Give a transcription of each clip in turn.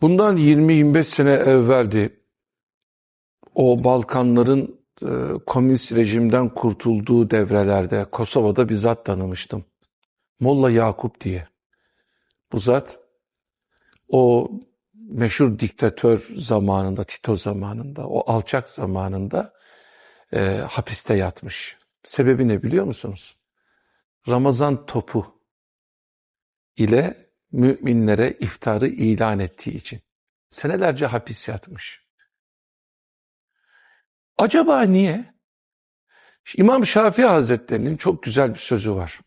Bundan 20-25 sene evveldi o Balkanların e, komünist rejimden kurtulduğu devrelerde Kosova'da bir zat tanımıştım. Molla Yakup diye. Bu zat o meşhur diktatör zamanında, Tito zamanında, o alçak zamanında e, hapiste yatmış. Sebebi ne biliyor musunuz? Ramazan topu ile müminlere iftarı ilan ettiği için. Senelerce hapis yatmış. Acaba niye? İmam Şafii Hazretleri'nin çok güzel bir sözü var.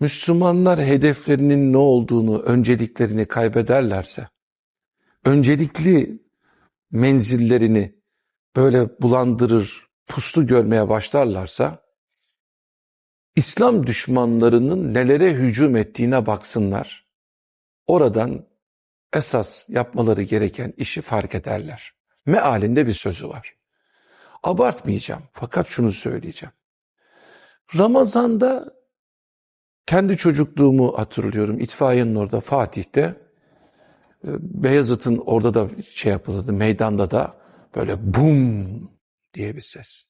Müslümanlar hedeflerinin ne olduğunu, önceliklerini kaybederlerse, öncelikli menzillerini böyle bulandırır, puslu görmeye başlarlarsa, İslam düşmanlarının nelere hücum ettiğine baksınlar. Oradan esas yapmaları gereken işi fark ederler. Mealinde bir sözü var. Abartmayacağım fakat şunu söyleyeceğim. Ramazan'da kendi çocukluğumu hatırlıyorum. İtfaiyenin orada Fatih'te e, Beyazıt'ın orada da şey yapılırdı. Meydanda da böyle bum diye bir ses.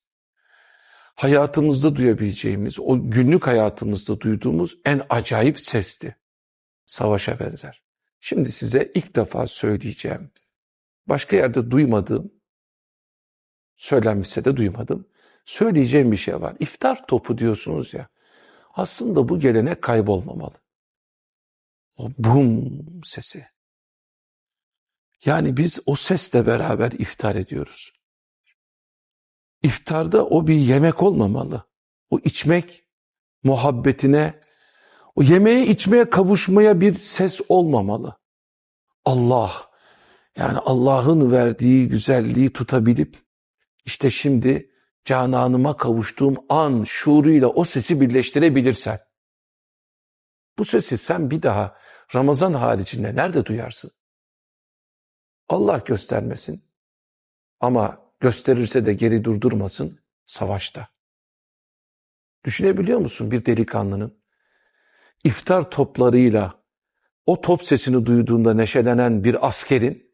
Hayatımızda duyabileceğimiz, o günlük hayatımızda duyduğumuz en acayip sesti. Savaşa benzer. Şimdi size ilk defa söyleyeceğim. Başka yerde duymadığım, söylenmişse de duymadım. Söyleyeceğim bir şey var. İftar topu diyorsunuz ya. Aslında bu gelenek kaybolmamalı. O bum sesi. Yani biz o sesle beraber iftar ediyoruz. İftarda o bir yemek olmamalı. O içmek muhabbetine, o yemeğe içmeye kavuşmaya bir ses olmamalı. Allah, yani Allah'ın verdiği güzelliği tutabilip, işte şimdi cananıma kavuştuğum an şuuruyla o sesi birleştirebilirsen, bu sesi sen bir daha Ramazan haricinde nerede duyarsın? Allah göstermesin ama gösterirse de geri durdurmasın savaşta. Düşünebiliyor musun bir delikanlının iftar toplarıyla o top sesini duyduğunda neşelenen bir askerin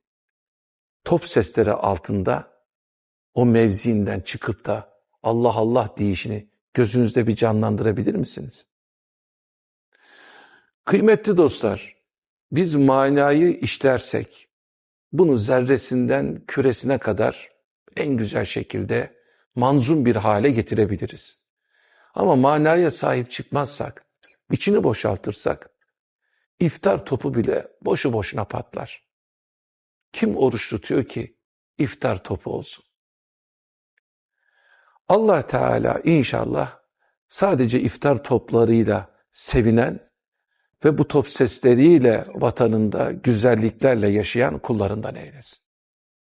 top sesleri altında o mevziinden çıkıp da Allah Allah deyişini gözünüzde bir canlandırabilir misiniz? Kıymetli dostlar, biz manayı işlersek, bunu zerresinden küresine kadar en güzel şekilde manzum bir hale getirebiliriz. Ama manaya sahip çıkmazsak, içini boşaltırsak, iftar topu bile boşu boşuna patlar. Kim oruç tutuyor ki iftar topu olsun? Allah Teala inşallah sadece iftar toplarıyla sevinen ve bu top sesleriyle vatanında güzelliklerle yaşayan kullarından eylesin.